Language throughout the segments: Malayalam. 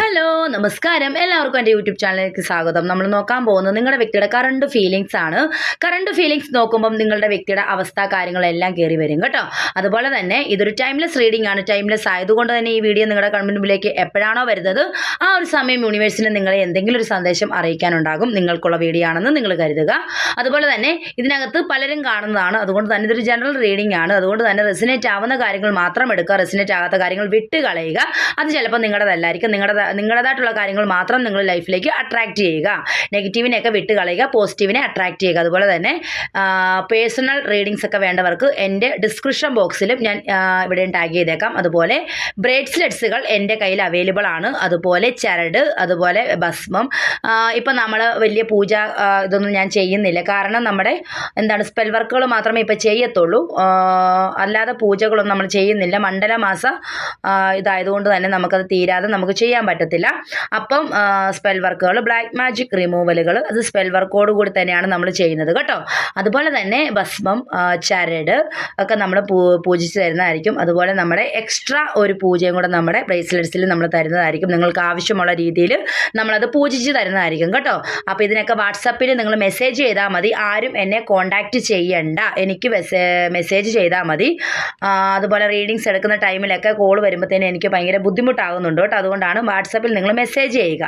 ഹലോ നമസ്കാരം. എല്ലാവർക്കും എന്റെ യൂട്യൂബ് ചാനലിലേക്ക് സ്വാഗതം. നമ്മൾ നോക്കാൻ പോകുന്നത് നിങ്ങളുടെ വ്യക്തിയുടെ കറണ്ട് ഫീലിങ്സ് ആണ്. കറണ്ട് ഫീലിങ്സ് നോക്കുമ്പം നിങ്ങളുടെ വ്യക്തിയുടെ അവസ്ഥ കാര്യങ്ങളെല്ലാം കയറി വരും കേട്ടോ. അതുപോലെ തന്നെ ഇതൊരു ടൈംലെസ് റീഡിംഗ് ആണ്. ടൈംലെസ് ആയതുകൊണ്ട് തന്നെ ഈ വീഡിയോ നിങ്ങളുടെ കൺമുൻപിലേക്ക് എപ്പോഴാണോ വരുന്നത് ആ ഒരു സമയം യൂണിവേഴ്സിന് നിങ്ങളെ എന്തെങ്കിലും ഒരു സന്ദേശം അറിയിക്കാനുണ്ടാകും. നിങ്ങൾക്കുള്ള വീഡിയോ ആണെന്ന് നിങ്ങൾ കരുതുക. അതുപോലെ തന്നെ ഇതിനകത്ത് പലരും കാണുന്നതാണ്. അതുകൊണ്ട് തന്നെ ഇതൊരു ജനറൽ റീഡിംഗ് ആണ്. അതുകൊണ്ട് തന്നെ റെസിനേറ്റ് ആവുന്ന കാര്യങ്ങൾ മാത്രം എടുക്കുക. റെസിനേറ്റ് ആകാത്ത കാര്യങ്ങൾ വിട്ട് കളയുക അത് ചിലപ്പോൾ നിങ്ങളുടേതല്ലായിരിക്കും നിങ്ങളുടെ നിങ്ങളുടേതായിട്ടുള്ള കാര്യങ്ങൾ മാത്രം നിങ്ങൾ ലൈഫിലേക്ക് അട്രാക്റ്റ് ചെയ്യുക. നെഗറ്റീവിനെയൊക്കെ വിട്ട് കളയുക പോസിറ്റീവിനെ അട്രാക്റ്റ് ചെയ്യുക. അതുപോലെ തന്നെ പേഴ്സണൽ റീഡിങ്സ് ഒക്കെ വേണ്ടവർക്ക് എന്റെ ഡിസ്ക്രിപ്ഷൻ ബോക്സിലും ഞാൻ ഇവിടെ ടാഗ് ചെയ്തേക്കാം. അതുപോലെ ബ്രേഡ്സ്ലെറ്റ്സുകൾ എന്റെ കയ്യിൽ അവൈലബിൾ ആണ്. അതുപോലെ ചരട് അതുപോലെ ഭസ്മം. ഇപ്പം നമ്മൾ വലിയ പൂജ ഇതൊന്നും ഞാൻ ചെയ്യുന്നില്ല. കാരണം നമ്മുടെ എന്താണ് സ്പെൽ വർക്കുകൾ മാത്രമേ ഇപ്പം ചെയ്യത്തുള്ളൂ. അല്ലാതെ പൂജകളൊന്നും നമ്മൾ ചെയ്യുന്നില്ല. മണ്ഡലമാസ ഇതായതുകൊണ്ട് തന്നെ നമുക്കത് തീരാതെ നമുക്ക് ചെയ്യാൻ പറ്റത്തില്ല. അപ്പം സ്പെൽ വർക്കുകൾ ബ്ലാക്ക് മാജിക് റിമൂവലുകൾ അത് സ്പെൽ വർക്കോട് കൂടി തന്നെയാണ് നമ്മൾ ചെയ്യുന്നത് കേട്ടോ. അതുപോലെ തന്നെ ഭസ്മം ചരട് ഒക്കെ നമ്മൾ പൂജിച്ച് തരുന്നതായിരിക്കും. അതുപോലെ നമ്മുടെ എക്സ്ട്രാ ഒരു പൂജയും കൂടെ നമ്മുടെ ബ്രേസ്ലെറ്റ്സിൽ നമ്മൾ തരുന്നതായിരിക്കും. നിങ്ങൾക്ക് ആവശ്യമുള്ള രീതിയിൽ നമ്മളത് പൂജിച്ച് തരുന്നതായിരിക്കും കേട്ടോ. അപ്പോൾ ഇതിനൊക്കെ വാട്സപ്പിൽ നിങ്ങൾ മെസ്സേജ് ചെയ്താൽ മതി. ആരും എന്നെ കോൺടാക്റ്റ് ചെയ്യണ്ട. എനിക്ക് മെസ്സേജ് ചെയ്താൽ മതി. അതുപോലെ റീഡിങ്സ് എടുക്കുന്ന ടൈമിലൊക്കെ കോൾ വരുമ്പോഴത്തേനും എനിക്ക് ഭയങ്കര ബുദ്ധിമുട്ടാകുന്നുണ്ട് കേട്ടോ. അതുകൊണ്ടാണ് വാട്സപ്പിൽ നിങ്ങൾ മെസ്സേജ് ചെയ്യുക.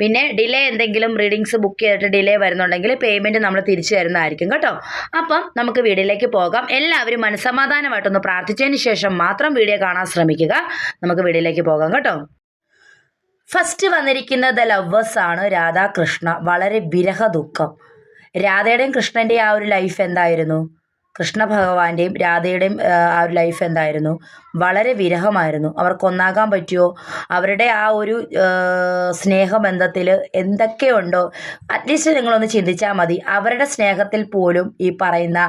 പിന്നെ ഡിലേ എന്തെങ്കിലും റീഡിങ്സ് ബുക്ക് ചെയ്തിട്ട് ഡിലേ വരുന്നുണ്ടെങ്കിൽ പേയ്മെന്റ് നമ്മൾ തിരിച്ചു തരുന്നതായിരിക്കും കേട്ടോ. അപ്പം നമുക്ക് വീഡിയോയിലേക്ക് പോകാം. എല്ലാവരും മനസ്സമാധാനമായിട്ടൊന്ന് പ്രാർത്ഥിച്ചതിന് ശേഷം മാത്രം വീഡിയോ കാണാൻ ശ്രമിക്കുക. നമുക്ക് വീഡിയോയിലേക്ക് പോകാം കേട്ടോ. ഫസ്റ്റ് വന്നിരിക്കുന്നത് ലവേഴ്സ് ആണ് രാധാകൃഷ്ണ. വളരെ വിരഹ ദുഃഖം രാധയുടെയും കൃഷ്ണന്റെയും ആ ഒരു ലൈഫ് എന്തായിരുന്നു? കൃഷ്ണ ഭഗവാന്റെയും രാധയുടെയും ആ, ഒരു ലൈഫ് എന്തായിരുന്നു? വളരെ വിരഹമായിരുന്നു. അവർക്കൊന്നാകാൻ പറ്റുമോ അവരുടെ ആ ഒരു സ്നേഹബന്ധത്തിൽ എന്തൊക്കെയുണ്ടോ? അറ്റ്ലീസ്റ്റ് നിങ്ങളൊന്ന് ചിന്തിച്ചാൽ മതി. അവരുടെ സ്നേഹത്തിൽ പോലും ഈ പറയുന്ന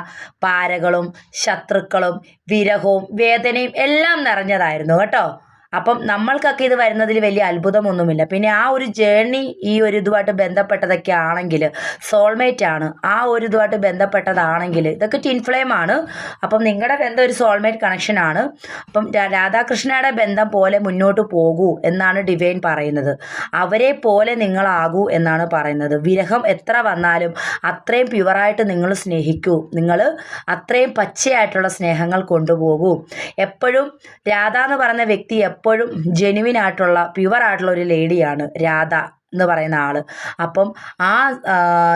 പാരകളും ശത്രുക്കളും വിരഹവും വേദനയും എല്ലാം നിറഞ്ഞതായിരുന്നു. കേട്ടോ? അപ്പം നമ്മൾക്കൊക്കെ ഇത് വരുന്നതിൽ വലിയ അത്ഭുതമൊന്നുമില്ല. പിന്നെ ആ ഒരു ജേണി ഈ ഒരു ഇതുമായിട്ട് ബന്ധപ്പെട്ടതൊക്കെ ആണെങ്കിൽ സോൾമേറ്റ് ആണ്. ആ ഒരു ഇതുമായിട്ട് ബന്ധപ്പെട്ടതാണെങ്കിൽ ഇതൊക്കെ ടിൻഫ്ലെയിം ആണ്. അപ്പം നിങ്ങളുടെ ബന്ധം ഒരു സോൾമേറ്റ് കണക്ഷൻ ആണ്. അപ്പം രാധാകൃഷ്ണയുടെ ബന്ധം പോലെ മുന്നോട്ട് പോകൂ എന്നാണ് ഡിവൈൻ പറയുന്നത്. അവരെ പോലെ നിങ്ങളാകൂ എന്നാണ് പറയുന്നത്. വിരഹം എത്ര വന്നാലും അത്രയും പ്യുവറായിട്ട് നിങ്ങൾ സ്നേഹിക്കൂ. നിങ്ങൾ അത്രയും പച്ചയായിട്ടുള്ള സ്നേഹങ്ങൾ കൊണ്ടുപോകൂ. എപ്പോഴും രാധ എന്ന് പറയുന്ന വ്യക്തി എപ്പോഴും ജെനുവിനായിട്ടുള്ള പ്യുവർ ആയിട്ടുള്ള ഒരു ലേഡിയാണ് രാധ. എന്ന് പറയുന്ന ആൾ. അപ്പം ആ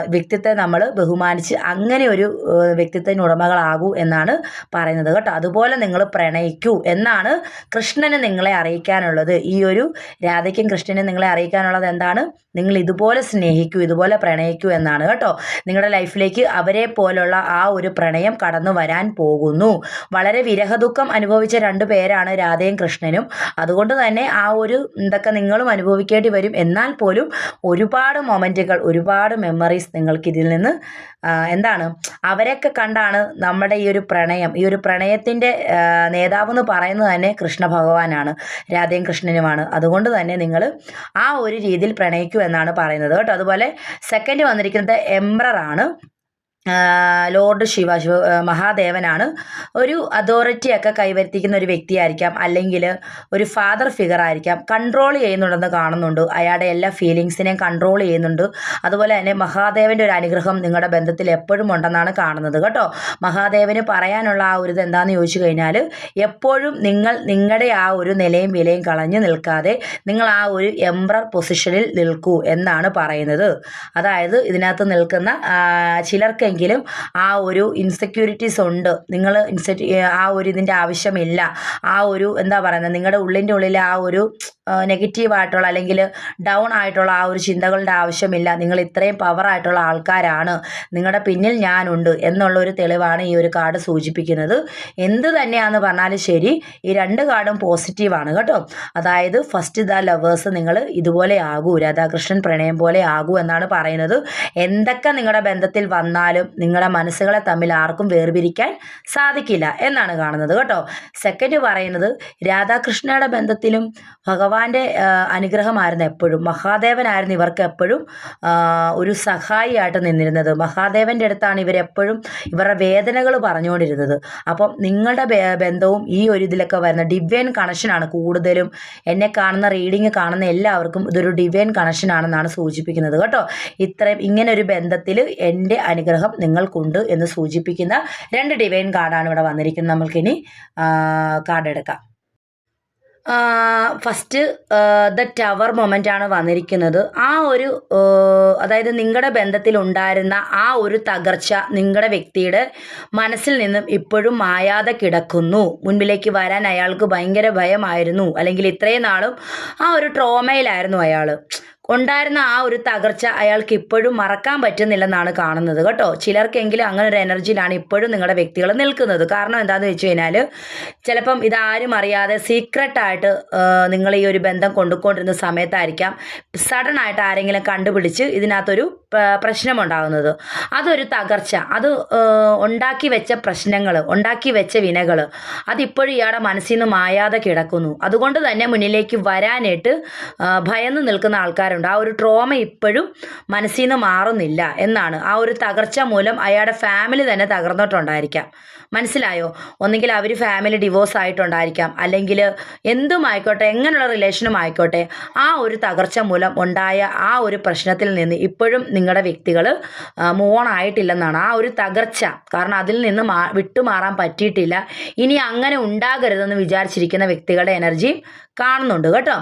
വ്യക്തിത്വത്തെ നമ്മൾ ബഹുമാനിച്ച് അങ്ങനെ ഒരു വ്യക്തിത്വത്തിന് ഉടമകളാകൂ എന്നാണ് പറയുന്നത് കേട്ടോ. അതുപോലെ നിങ്ങൾ പ്രണയിക്കൂ എന്നാണ് കൃഷ്ണന് നിങ്ങളെ അറിയിക്കാനുള്ളത്. ഈ ഒരു രാധയ്ക്കും കൃഷ്ണനും നിങ്ങളെ അറിയിക്കാനുള്ളത് എന്താണ്? നിങ്ങൾ ഇതുപോലെ സ്നേഹിക്കൂ ഇതുപോലെ പ്രണയിക്കൂ എന്നാണ് കേട്ടോ. നിങ്ങളുടെ ലൈഫിലേക്ക് അവരെ പോലുള്ള ആ ഒരു പ്രണയം കടന്നു വരാൻ പോകുന്നു. വളരെ വിരഹദുഃഖം അനുഭവിച്ച രണ്ടു പേരാണ് രാധയും കൃഷ്ണനും. അതുകൊണ്ട് തന്നെ ആ ഒരു ഇതൊക്കെ നിങ്ങളും അനുഭവിക്കേണ്ടി വരും എന്നാൽ പോലും ഒരുപാട് മൊമെന്റുകൾ ഒരുപാട് മെമ്മറീസ് നിങ്ങൾക്ക് ഇതിൽ നിന്ന് എന്താണ് അവരൊക്കെ കണ്ടാണ് നമ്മുടെ ഈ ഒരു പ്രണയം ഈ ഒരു പ്രണയത്തിന്റെ നേതാവ് എന്ന് പറയുന്നത് തന്നെ കൃഷ്ണ ഭഗവാനാണ് രാധയും കൃഷ്ണനുമാണ് അതുകൊണ്ട് തന്നെ നിങ്ങൾ ആ ഒരു രീതിയിൽ പ്രണയിക്കൂ എന്നാണ് പറയുന്നത് കേട്ടോ. അതുപോലെ സെക്കൻഡ് വന്നിരിക്കുന്നത് ആ, ലോർഡ് ശിവ ശിവ മഹാദേവനാണ്. ഒരു അതോറിറ്റിയൊക്കെ കൈവരുത്തിക്കുന്ന ഒരു വ്യക്തിയായിരിക്കാം. അല്ലെങ്കിൽ ഒരു ഫാദർ ഫിഗർ ആയിരിക്കാം. കൺട്രോൾ ചെയ്യുന്നുണ്ടെന്ന് കാണുന്നുണ്ട്. അയാളുടെ എല്ലാ ഫീലിങ്സിനെയും കൺട്രോൾ ചെയ്യുന്നുണ്ട്. അതുപോലെ തന്നെ മഹാദേവന്റെ ഒരു അനുഗ്രഹം നിങ്ങളുടെ ബന്ധത്തിൽ എപ്പോഴും ഉണ്ടെന്നാണ് കാണുന്നത് കേട്ടോ. മഹാദേവന് പറയാനുള്ള ആ ഒരു എന്താണെന്ന് ചോദിച്ചു കഴിഞ്ഞാൽ എപ്പോഴും നിങ്ങൾ നിങ്ങളുടെ ആ ഒരു നിലയും വിലയും കളഞ്ഞു നിൽക്കാതെ നിങ്ങൾ ആ ഒരു എംബ്രർ പൊസിഷനിൽ നിൽക്കൂ എന്നാണ് പറയുന്നത്. അതായത് ഇതിനകത്ത് നിൽക്കുന്ന ആ, ചിലർക്കെങ്കിലും ആ ഒരു ഇൻസെക്യൂരിറ്റീസ് ഉണ്ട്. നിങ്ങൾ ഇൻസെക്യൂ ആ ഒരു ഇതിന്റെ ആവശ്യമില്ല. ആ ഒരു എന്താ പറയുന്നത്? നിങ്ങളുടെ ഉള്ളിന്റെ ഉള്ളിൽ ആ ഒരു നെഗറ്റീവായിട്ടുള്ള അല്ലെങ്കിൽ ഡൗൺ ആയിട്ടുള്ള ആ ഒരു ചിന്തകളുടെ ആവശ്യമില്ല. നിങ്ങൾ ഇത്രയും പവർ ആയിട്ടുള്ള ആൾക്കാരാണ്. നിങ്ങളുടെ പിന്നിൽ ഞാനുണ്ട് എന്നുള്ള ഒരു തെളിവാണ് ഈ ഒരു കാർഡ് സൂചിപ്പിക്കുന്നത്. എന്ത് തന്നെയാണെന്ന് പറഞ്ഞാലും ശരി ഈ രണ്ട് കാർഡും പോസിറ്റീവാണ് കേട്ടോ. അതായത് ഫസ്റ്റ് ദ ലവേഴ്സ് നിങ്ങൾ ഇതുപോലെ ആകൂ. രാധാകൃഷ്ണൻ പ്രണയം പോലെ ആകൂ എന്നാണ് പറയുന്നത്. എന്തൊക്കെ നിങ്ങളുടെ ബന്ധത്തിൽ വന്നാലും പോലും നിങ്ങളുടെ മനസ്സുകളെ തമ്മിൽ ആർക്കും വേർപിരിക്കാൻ സാധിക്കില്ല എന്നാണ് കാണുന്നത് കേട്ടോ. സെക്കൻഡ് പറയുന്നത് രാധാകൃഷ്ണയുടെ ബന്ധത്തിലും ഭഗവാന്റെ അനുഗ്രഹമായിരുന്നു എപ്പോഴും. മഹാദേവനായിരുന്നു ഇവർക്ക് എപ്പോഴും ഒരു സഹായിയായിട്ട് നിന്നിരുന്നത്. മഹാദേവന്റെ അടുത്താണ് ഇവരെപ്പോഴും ഇവരുടെ വേദനകൾ പറഞ്ഞുകൊണ്ടിരുന്നത്. അപ്പം നിങ്ങളുടെ ബന്ധവും ഈ ഒരു ഇതിലൊക്കെ വരുന്ന ഡിവൈൻ കണക്ഷനാണ് കൂടുതലും എന്നെ കാണുന്ന റീഡിങ് കാണുന്ന എല്ലാവർക്കും ഇതൊരു ഡിവൈൻ കണക്ഷൻ ആണെന്നാണ് സൂചിപ്പിക്കുന്നത് കേട്ടോ. ഇത്രയും ഇങ്ങനെ ഒരു ബന്ധത്തിൽ എന്റെ അനുഗ്രഹം നിങ്ങൾക്കുണ്ട് എന്ന് സൂചിപ്പിക്കുന്ന രണ്ട് ഡിവൈൻ കാർഡാണ് ഇവിടെ വന്നിരിക്കുന്നത്. നമ്മൾക്കിനി കാർഡ് എടുക്കാം. ഫസ്റ്റ് ദ ടവർ മൊമെന്റ് ആണ് വന്നിരിക്കുന്നത്. ആ ഒരു അതായത് നിങ്ങളുടെ ബന്ധത്തിൽ ഉണ്ടായിരുന്ന ആ ഒരു തകർച്ച നിങ്ങളുടെ വ്യക്തിയുടെ മനസ്സിൽ നിന്നും ഇപ്പോഴും മായാതെ കിടക്കുന്നു. മുൻപിലേക്ക് വരാൻ അയാൾക്ക് ഭയങ്കര ഭയമായിരുന്നു. അല്ലെങ്കിൽ ഇത്രയും നാളും ആ ഒരു ട്രോമയിലായിരുന്നു അയാൾ ഉണ്ടായിരുന്ന ആ ഒരു തകർച്ച അയാൾക്ക് ഇപ്പോഴും മറക്കാൻ പറ്റുന്നില്ലെന്നാണ് കാണുന്നത് കേട്ടോ. ചിലർക്കെങ്കിലും അങ്ങനെ ഒരു എനർജിയിലാണ് ഇപ്പോഴും നിങ്ങളുടെ വ്യക്തികൾ നിൽക്കുന്നത്. കാരണം എന്താണെന്ന് വെച്ച് കഴിഞ്ഞാൽ ചിലപ്പം ഇതാരും അറിയാതെ സീക്രട്ടായിട്ട് നിങ്ങൾ ഈ ഒരു ബന്ധം കൊണ്ടുകൊണ്ടിരുന്ന സമയത്തായിരിക്കാം സഡൻ ആയിട്ട് ആരെങ്കിലും കണ്ടുപിടിച്ച് ഇതിനകത്തൊരു പ്രശ്നമുണ്ടാകുന്നത് അതൊരു തകർച്ച. അത് ഉണ്ടാക്കി വെച്ച പ്രശ്നങ്ങൾ ഉണ്ടാക്കി വെച്ച വിനകൾ അതിപ്പോഴും ഇയാളുടെ മനസ്സിൽ നിന്ന് മായാതെ കിടക്കുന്നു. അതുകൊണ്ട് തന്നെ മുന്നിലേക്ക് വരാനായിട്ട് ഭയന്ന് നിൽക്കുന്ന ആൾക്കാരുണ്ട് ആ ഒരു ട്രോമ ഇപ്പോഴും മനസ്സിൽ നിന്ന് മാറുന്നില്ല എന്നാണ്. ആ ഒരു തകർച്ച മൂലം അയാളുടെ ഫാമിലി തന്നെ തകർന്നിട്ടുണ്ടായിരിക്കാം. മനസ്സിലായോ? ഒന്നുകിൽ അവർ ഫാമിലി ഡിവോഴ്സ് ആയിട്ടുണ്ടായിരിക്കാം. അല്ലെങ്കിൽ എന്തും ആയിക്കോട്ടെ എങ്ങനെയുള്ള റിലേഷനും ആയിക്കോട്ടെ ആ ഒരു തകർച്ച മൂലം ഉണ്ടായ ആ ഒരു പ്രശ്നത്തിൽ നിന്ന് ഇപ്പോഴും നിങ്ങളുടെ വ്യക്തികൾ മൂവ് ഓൺ ആയിട്ടില്ലെന്നാണ്. ആ ഒരു തകർച്ച. കാരണം അതിൽ നിന്ന് മാ വിട്ടുമാറാൻ പറ്റിയിട്ടില്ല. ഇനി അങ്ങനെ ഉണ്ടാകരുതെന്ന് വിചാരിച്ചിരിക്കുന്ന വ്യക്തികളുടെ എനർജി കാണുന്നുണ്ട് കേട്ടോ.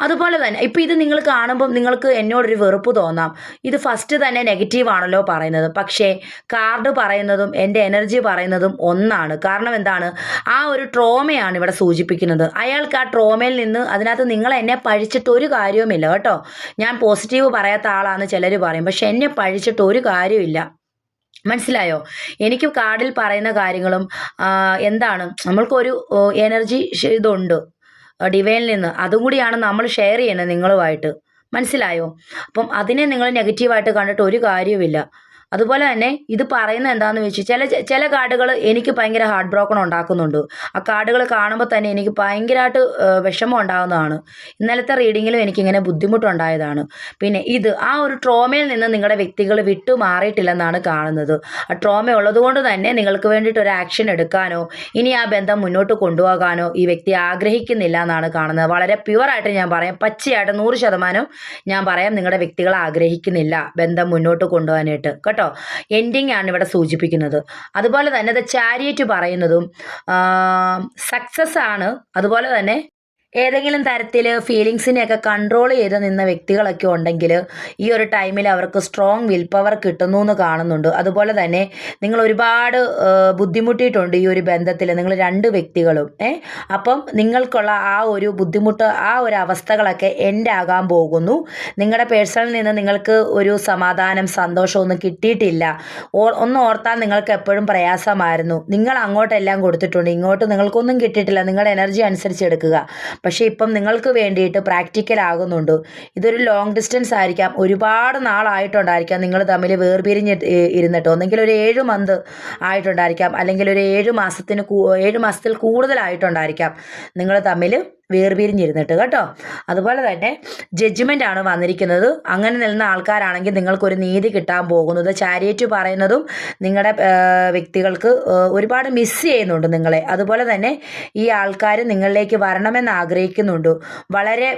അതുപോലെ തന്നെ ഇപ്പം ഇത് നിങ്ങൾ കാണുമ്പം നിങ്ങൾക്ക് എന്നോടൊരു വെറുപ്പ് തോന്നാം. ഇത് ഫസ്റ്റ് തന്നെ നെഗറ്റീവ് ആണല്ലോ പറയുന്നത്. പക്ഷേ കാർഡ് പറയുന്നതും എന്റെ എനർജി പറയുന്നതും ഒന്നാണ്. കാരണം എന്താണ്? ആ ഒരു ട്രോമയാണ് ഇവിടെ സൂചിപ്പിക്കുന്നത്. അയാൾക്ക് ആ ട്രോമയിൽ നിന്ന് അതിനകത്ത് നിങ്ങൾ എന്നെ പഴിച്ചിട്ട് ഒരു കാര്യവുമില്ല കേട്ടോ. ഞാൻ പോസിറ്റീവ് പറയാത്ത ആളാണെന്ന് ചിലർ പറയും. പക്ഷെ എന്നെ പഴിച്ചിട്ട് ഒരു കാര്യമില്ല മനസ്സിലായോ? എനിക്ക് കാർഡിൽ പറയുന്ന കാര്യങ്ങളും എന്താണ്? നമ്മൾക്കൊരു എനർജി ഇതുണ്ട്. ഡിവൈനിൽ നിന്ന്. അതും കൂടിയാണ് നമ്മൾ ഷെയർ ചെയ്യുന്നത് നിങ്ങളുമായിട്ട്. മനസ്സിലായോ? അപ്പം അതിനെ നിങ്ങൾ നെഗറ്റീവായിട്ട് കണ്ടിട്ട് ഒരു കാര്യവുമില്ല. അതുപോലെ തന്നെ ഇത് പറയുന്നത് എന്താണെന്ന് വെച്ചാൽ ചില ചില കാർഡുകൾ എനിക്ക് ഭയങ്കര ഹാർട്ട് ബ്രോക്കൺ ഉണ്ടാക്കുന്നുണ്ട്. ആ കാർഡുകൾ കാണുമ്പോൾ തന്നെ എനിക്ക് ഭയങ്കരമായിട്ട് വിഷമം ഉണ്ടാകുന്നതാണ് ഇന്നലത്തെ റീഡിങ്ങിലും എനിക്കിങ്ങനെ ബുദ്ധിമുട്ടുണ്ടായതാണ്. പിന്നെ ഇത് ആ ഒരു ട്രോമയിൽ നിന്ന് നിങ്ങളുടെ വ്യക്തികൾ വിട്ടു മാറിയിട്ടില്ലെന്നാണ് കാണുന്നത്. ആ ട്രോമ ഉള്ളതുകൊണ്ട് തന്നെ നിങ്ങൾക്ക് വേണ്ടിയിട്ട് ഒരു ആക്ഷൻ എടുക്കാനോ ഇനി ആ ബന്ധം മുന്നോട്ട് കൊണ്ടുപോകാനോ ഈ വ്യക്തി ആഗ്രഹിക്കുന്നില്ല എന്നാണ് കാണുന്നത്. വളരെ പ്യുവറായിട്ട് ഞാൻ പറയാം. പച്ചയായിട്ട് നൂറ് ശതമാനം ഞാൻ പറയാം നിങ്ങളുടെ വ്യക്തികൾ ആഗ്രഹിക്കുന്നില്ല ബന്ധം മുന്നോട്ട് കൊണ്ടുപോകാനായിട്ട്. കേട്ടോ? എൻഡിങ് ആണ് ഇവിടെ സൂചിപ്പിക്കുന്നത്. അതുപോലെ തന്നെ ദ ചാരിയറ്റ് പറയുന്നതും സക്സസ് ആണ്. അതുപോലെ തന്നെ ഏതെങ്കിലും തരത്തിൽ ഫീലിങ്സിനെയൊക്കെ കൺട്രോൾ ചെയ്ത് നിന്ന വ്യക്തികളൊക്കെ ഉണ്ടെങ്കിൽ ഈ ഒരു ടൈമിൽ അവർക്ക് സ്ട്രോങ് വിൽ പവർ കിട്ടുന്നു എന്ന് കാണുന്നുണ്ട്. അതുപോലെ തന്നെ നിങ്ങൾ ഒരുപാട് ബുദ്ധിമുട്ടിയിട്ടുണ്ട് ഈ ഒരു ബന്ധത്തിൽ നിങ്ങൾ രണ്ട് വ്യക്തികളും ഏ അപ്പം നിങ്ങൾക്കുള്ള ആ ഒരു ബുദ്ധിമുട്ട് ആ ഒരു അവസ്ഥകളൊക്കെ എന്റെ ആകാൻ പോകുന്നു. നിങ്ങളുടെ പേഴ്സണിൽ നിന്ന് നിങ്ങൾക്ക് ഒരു സമാധാനം സന്തോഷമൊന്നും കിട്ടിയിട്ടില്ല. ഒന്ന് ഓർത്താൽ നിങ്ങൾക്ക് എപ്പോഴും പ്രയാസമായിരുന്നു. നിങ്ങൾ അങ്ങോട്ടെല്ലാം കൊടുത്തിട്ടുണ്ട്. ഇങ്ങോട്ട് നിങ്ങൾക്കൊന്നും കിട്ടിയിട്ടില്ല. നിങ്ങളുടെ എനർജി അനുസരിച്ച് എടുക്കുക. പക്ഷേ ഇപ്പം നിങ്ങൾക്ക് വേണ്ടിയിട്ട് പ്രാക്ടിക്കൽ ആകുന്നുണ്ട്. ഇതൊരു ലോങ് ഡിസ്റ്റൻസ് ആയിരിക്കാം. ഒരുപാട് നാളായിട്ടുണ്ടായിരിക്കാം നിങ്ങൾ തമ്മിൽ വേർപിരിഞ്ഞ് ഇരുന്നിട്ട്. ഒന്നെങ്കിൽ ഒരു ഏഴ് മന്ത് ആയിട്ടുണ്ടായിരിക്കാം. അല്ലെങ്കിൽ ഒരു ഏഴ് മാസത്തിന് ഏഴ് മാസത്തിൽ കൂടുതലായിട്ടുണ്ടായിരിക്കാം. നിങ്ങൾ തമ്മിൽ വേർപിരിഞ്ഞിരുന്നിട്ട് കേട്ടോ. അതുപോലെ തന്നെ ജഡ്ജ്മെന്റ് ആണ് വന്നിരിക്കുന്നത്. അങ്ങനെ നിൽക്കുന്ന ആൾക്കാരാണെങ്കിൽ നിങ്ങൾക്കൊരു നീതി കിട്ടാൻ പോകുന്നത്. ചാരിയേറ്റ് പറയുന്നതും നിങ്ങളുടെ വ്യക്തികൾക്ക് ഒരുപാട് മിസ് ചെയ്യുന്നുണ്ട് നിങ്ങളെ. അതുപോലെ തന്നെ ഈ ആൾക്കാർ നിങ്ങളിലേക്ക് വരണമെന്ന് ആഗ്രഹിക്കുന്നുണ്ട്. വളരെ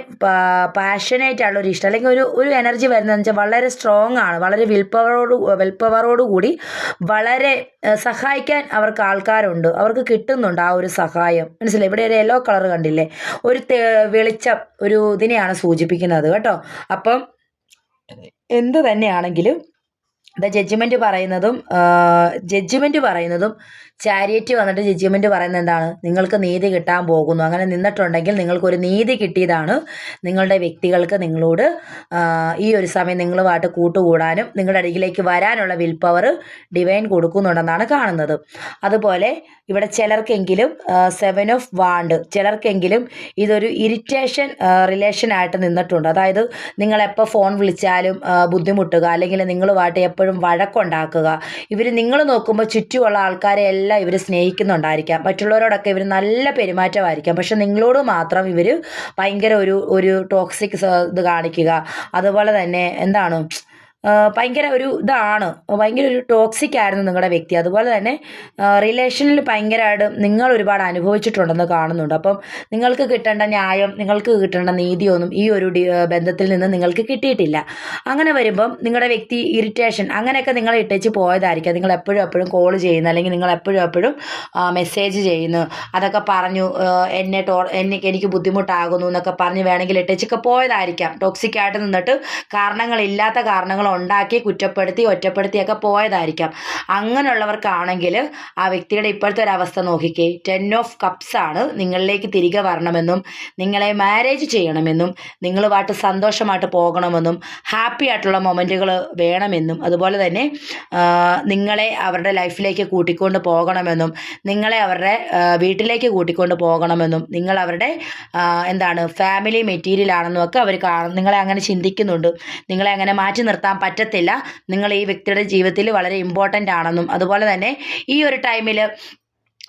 പാഷനേറ്റ് ആയിട്ടുള്ള ഒരു ഇഷ്ടം. അല്ലെങ്കിൽ ഒരു ഒരു എനർജി വരുന്നതെന്ന് വെച്ചാൽ വളരെ സ്ട്രോങ് ആണ്. വളരെ വിൽ പവറോട് വിൽ പവറോട് കൂടി വളരെ സഹായിക്കാൻ അവർക്ക് ആൾക്കാരുണ്ട്. അവർക്ക് കിട്ടുന്നുണ്ട് ആ ഒരു സഹായം. മനസ്സിലായി? ഇവിടെ ഒരു യെല്ലോ കളർ കണ്ടില്ലേ? ഒരു വെളിച്ചം ഒരു ഇതിനെയാണ് സൂചിപ്പിക്കുന്നത് കേട്ടോ. അപ്പം എന്ത് തന്നെയാണെങ്കിലും ദ ജഡ്ജ്മെന്റ് പറയുന്നതും ജഡ്ജ്മെന്റ് പറയുന്നതും ചാരിയറ്റ് വന്നിട്ട് ജഡ്ജ്മെന്റ് പറയുന്നത് എന്താണ്? നിങ്ങൾക്ക് നീതി കിട്ടാൻ പോകുന്നു. അങ്ങനെ നിന്നിട്ടുണ്ടെങ്കിൽ നിങ്ങൾക്കൊരു നീതി കിട്ടിയതാണ്. നിങ്ങളുടെ വ്യക്തികൾക്ക് നിങ്ങളോട് ഈ ഒരു സമയം നിങ്ങളുമായിട്ട് കൂട്ടുകൂടാനും നിങ്ങളുടെ അരികിലേക്ക് വരാനുള്ള വിൽ പവർ ഡിവൈൻ കൊടുക്കുന്നുണ്ടെന്നാണ് കാണുന്നത്. അതുപോലെ ഇവിടെ ചിലർക്കെങ്കിലും സെവൻ ഓഫ് വാണ്ട് ചിലർക്കെങ്കിലും ഇതൊരു ഇറിറ്റേഷൻ റിലേഷൻ ആയിട്ട് നിന്നിട്ടുണ്ട്. അതായത് നിങ്ങളെപ്പോൾ ഫോൺ വിളിച്ചാലും ബുദ്ധിമുട്ടുക അല്ലെങ്കിൽ നിങ്ങളുമായിട്ട് എപ്പോഴും വഴക്കുണ്ടാക്കുക. ഇവർ നിങ്ങൾ നോക്കുമ്പോൾ ചുറ്റുമുള്ള ആൾക്കാരെ എല്ലാം ഇവർ സ്നേഹിക്കുന്നുണ്ടായിരിക്കാം. മറ്റുള്ളവരോടൊക്കെ ഇവർ നല്ല പെരുമാറ്റമായിരിക്കാം. പക്ഷെ നിങ്ങളോട് മാത്രം ഇവർ ഭയങ്കര ഒരു ഒരു ടോക്സിക് ഇത് കാണിക്കുക. അതുപോലെ തന്നെ എന്താണ് ഭയങ്കര ഒരു ഇതാണ്. ഭയങ്കര ഒരു ടോക്സിക് ആയിരുന്നു നിങ്ങളുടെ വ്യക്തി. അതുപോലെ തന്നെ റിലേഷനിൽ ഭയങ്കരമായിട്ട് നിങ്ങൾ ഒരുപാട് അനുഭവിച്ചിട്ടുണ്ടെന്ന് കാണുന്നുണ്ട്. അപ്പം നിങ്ങൾക്ക് കിട്ടേണ്ട ന്യായം നിങ്ങൾക്ക് കിട്ടേണ്ട നീതിയൊന്നും ഈ ഒരു ബന്ധത്തിൽ നിന്ന് നിങ്ങൾക്ക് കിട്ടിയിട്ടില്ല. അങ്ങനെ വരുമ്പം നിങ്ങളുടെ വ്യക്തി ഇറിറ്റേഷൻ അങ്ങനെയൊക്കെ നിങ്ങളെ ഇട്ടേച്ച് പോയതായിരിക്കാം. നിങ്ങൾ എപ്പോഴും എപ്പോഴും കോൾ ചെയ്യുന്നു അല്ലെങ്കിൽ നിങ്ങൾ എപ്പോഴും എപ്പോഴും മെസ്സേജ് ചെയ്യുന്നു അതൊക്കെ പറഞ്ഞു എന്നെ ടോ എനിക്ക് എനിക്ക് ബുദ്ധിമുട്ടാകുന്നു എന്നൊക്കെ പറഞ്ഞ് വേണമെങ്കിൽ ഇട്ടേച്ചൊക്കെ പോയതായിരിക്കാം. ടോക്സിക് ആയിട്ട് നിന്നിട്ട് കാരണങ്ങളില്ലാത്ത കാരണങ്ങൾ ഉണ്ടാക്കി കുറ്റപ്പെടുത്തി ഒറ്റപ്പെടുത്തിയൊക്കെ പോയതായിരിക്കാം. അങ്ങനെയുള്ളവർക്കാണെങ്കിൽ ആ വ്യക്തിയുടെ ഇപ്പോഴത്തെ ഒരു അവസ്ഥ നോക്കിക്കേ. ടെൻ ഓഫ് കപ്സ് ആണ് നിങ്ങളിലേക്ക് തിരികെ വരണമെന്നും നിങ്ങളെ മാരേജ് ചെയ്യണമെന്നും നിങ്ങളുമായിട്ട് സന്തോഷമായിട്ട് പോകണമെന്നും ഹാപ്പി ആയിട്ടുള്ള മൊമെന്റുകൾ വേണമെന്നും അതുപോലെ തന്നെ നിങ്ങളെ അവരുടെ ലൈഫിലേക്ക് കൂട്ടിക്കൊണ്ട് പോകണമെന്നും നിങ്ങളെ അവരുടെ വീട്ടിലേക്ക് കൂട്ടിക്കൊണ്ട് പോകണമെന്നും നിങ്ങൾ അവരുടെ എന്താണ് ഫാമിലി മെറ്റീരിയൽ ആണെന്നും ഒക്കെ അവർ കാണും. നിങ്ങളെ അങ്ങനെ ചിന്തിക്കുന്നുണ്ട്. നിങ്ങളെ അങ്ങനെ മാറ്റി നിർത്താൻ പറ്റത്തില്ല. നിങ്ങൾ ഈ വ്യക്തിയുടെ ജീവിതത്തിൽ വളരെ ഇമ്പോർട്ടന്റ് ആണെന്നും അതുപോലെ തന്നെ ഈ ഒരു ടൈമിൽ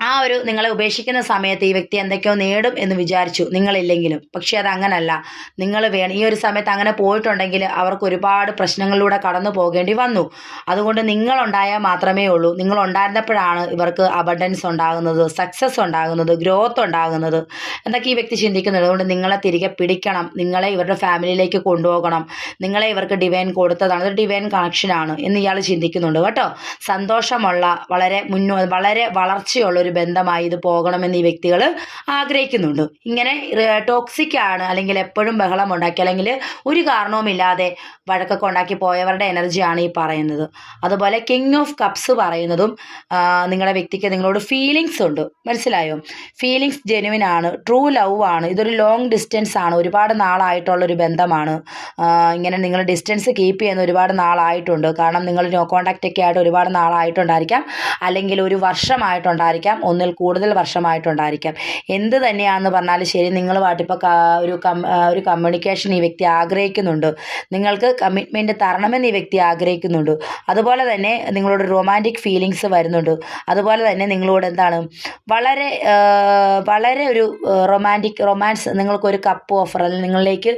ആ ഒരു നിങ്ങളെ ഉപേക്ഷിക്കുന്ന സമയത്ത് ഈ വ്യക്തി എന്തൊക്കെയോ നേടും എന്ന് വിചാരിച്ചു. നിങ്ങളില്ലെങ്കിലും. പക്ഷെ അത് അങ്ങനല്ല. നിങ്ങൾ വേണം ഈ ഒരു സമയത്ത് അങ്ങനെ പോയിട്ടുണ്ടെങ്കിൽ അവർക്ക് ഒരുപാട് പ്രശ്നങ്ങളിലൂടെ കടന്നു പോകേണ്ടി വന്നു. അതുകൊണ്ട് നിങ്ങളുണ്ടായാൽ മാത്രമേ ഉള്ളൂ. നിങ്ങൾ ഉണ്ടായിരുന്നപ്പോഴാണ് ഇവർക്ക് അബണ്ടൻസ് ഉണ്ടാകുന്നത് സക്സസ് ഉണ്ടാകുന്നത് ഗ്രോത്ത് ഉണ്ടാകുന്നത് എന്നൊക്കെ ഈ വ്യക്തി ചിന്തിക്കുന്നത്. അതുകൊണ്ട് നിങ്ങളെ തിരികെ പിടിക്കണം. നിങ്ങളെ ഇവരുടെ ഫാമിലിയിലേക്ക് കൊണ്ടുപോകണം. നിങ്ങളെ ഇവർക്ക് ഡിവൈൻ കൊടുത്തതാണ്. അത് ഡിവൈൻ കണക്ഷനാണ് എന്ന് ഇയാൾ ചിന്തിക്കുന്നുണ്ട് കേട്ടോ. സന്തോഷമുള്ള വളരെ മുന്നോ വളരെ വളർച്ചയുള്ള ഒരു ബന്ധമായി ഇത് പോകണമെന്ന് ഈ വ്യക്തികൾ ആഗ്രഹിക്കുന്നുണ്ട്. ഇങ്ങനെ ടോക്സിക് ആണ് അല്ലെങ്കിൽ എപ്പോഴും ബഹളം ഉണ്ടാക്കി അല്ലെങ്കിൽ ഒരു കാരണവുമില്ലാതെ വഴക്കൊക്കെ ഉണ്ടാക്കി പോയവരുടെ എനർജിയാണ് ഈ പറയുന്നത്. അതുപോലെ കിങ് ഓഫ് കപ്സ് പറയുന്നതും നിങ്ങളുടെ വ്യക്തിക്ക് നിങ്ങളോട് ഫീലിങ്സ് ഉണ്ട്. മനസ്സിലായോ? ഫീലിങ്സ് ജെനുവിൻ ആണ് ട്രൂ ലവ് ആണ്. ഇതൊരു ലോങ് ഡിസ്റ്റൻസ് ആണ്. ഒരുപാട് നാളായിട്ടുള്ള ഒരു ബന്ധമാണ്. ഇങ്ങനെ നിങ്ങൾ ഡിസ്റ്റൻസ് കീപ്പ് ചെയ്യുന്ന ഒരുപാട് നാളായിട്ടുണ്ട്. കാരണം നിങ്ങൾ നോ കോണ്ടാക്റ്റ് ഒക്കെ ആയിട്ട് ഒരുപാട് നാളായിട്ടുണ്ടായിരിക്കാം. അല്ലെങ്കിൽ ഒരു വർഷമായിട്ടുണ്ടായിരിക്കാം. ഒന്നിൽ കൂടുതൽ വർഷമായിട്ടുണ്ടായിരിക്കാം. എന്ത് തന്നെയാണെന്ന് പറഞ്ഞാലും ശരി നിങ്ങളുമായിട്ട് ഇപ്പോൾ ഒരു ഒരു കമ്മ്യൂണിക്കേഷൻ ഈ വ്യക്തി ആഗ്രഹിക്കുന്നുണ്ട്. നിങ്ങൾക്ക് കമ്മിറ്റ്മെന്റ് തരണമെന്ന് ഈ വ്യക്തി ആഗ്രഹിക്കുന്നുണ്ട്. അതുപോലെ തന്നെ നിങ്ങളോട് റൊമാന്റിക് ഫീലിങ്സ് വരുന്നുണ്ട്. അതുപോലെ തന്നെ നിങ്ങളോട് എന്താണ് വളരെ വളരെ ഒരു റൊമാന്റിക് റൊമാൻസ് നിങ്ങൾക്കൊരു കപ്പ് ഓഫർ അല്ലെങ്കിൽ നിങ്ങളിലേക്ക്